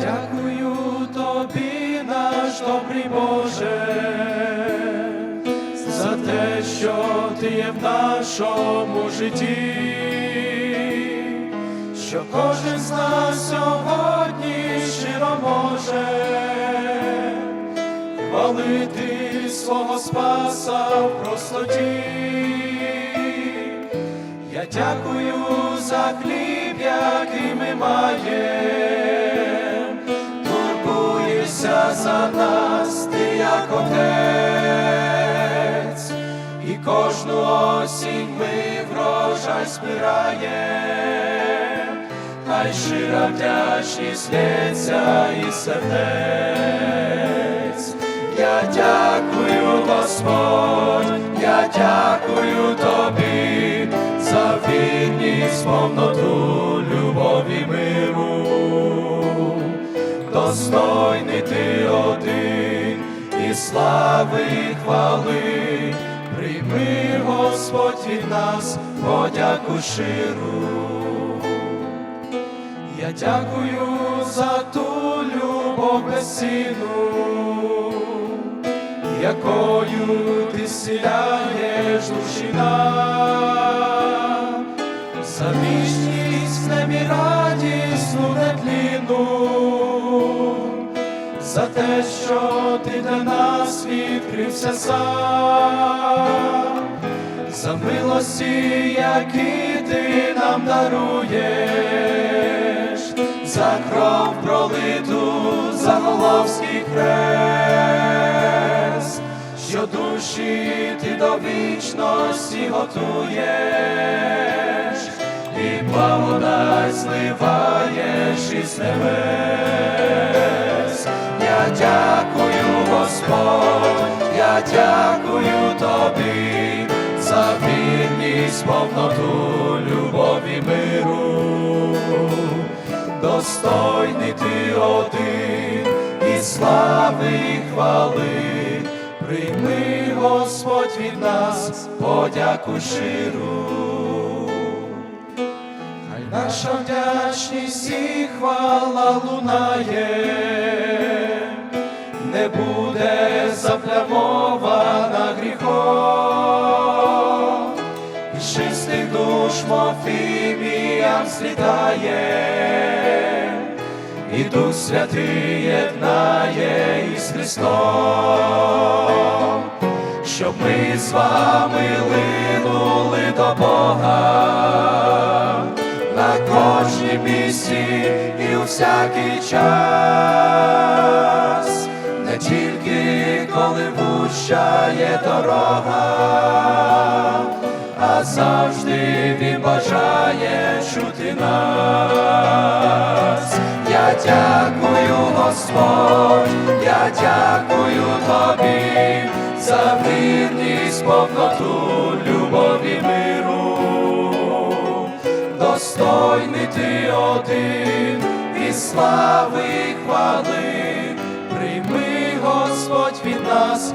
Дякую тобі, наш добрий Боже, за те, що ти є в нашому житті, що кожен з нас сьогодні щиро може хвалити свого Спаса в простоті. Я дякую за хліб, який ми маємо, отець, і кожну осінь ми врожай збираємо, хай щира вдячність лється із сердець. Я дякую, Господь, я дякую тобі за вірність, повноту, слави і хвали, прийми, Господь, від нас подяку щиру. Я дякую за ту любов безцінну, якою ти зціляєш душі за вічність небі радісну нетлінну, за те, що ти для нас відкрився сам, за милості, які ти нам даруєш, за кров пролиту, за головський хрест, що душі ти до вічності готуєш, і благодать зливаєш із небес. Я дякую, Господь, я дякую тобі за вірність, повноту, любові миру, достойний ти один і слави і хвали, прийми, Господь, від нас подяку щиру. Хай наша вдячність і хвала лунає, не буде заплямована гріхом, з чистих душ мов ім'ям злітає, і Дух Святий єднає із Христом, щоб ми з вами линули до Бога. На кожній місці і у всякий час, вущає дорога, а завжди він бажає чути нас. Я дякую, Господь, я дякую тобі за вірність, повноту, любові миру достойний ти один і слави хвали, прийми, Господь, від нас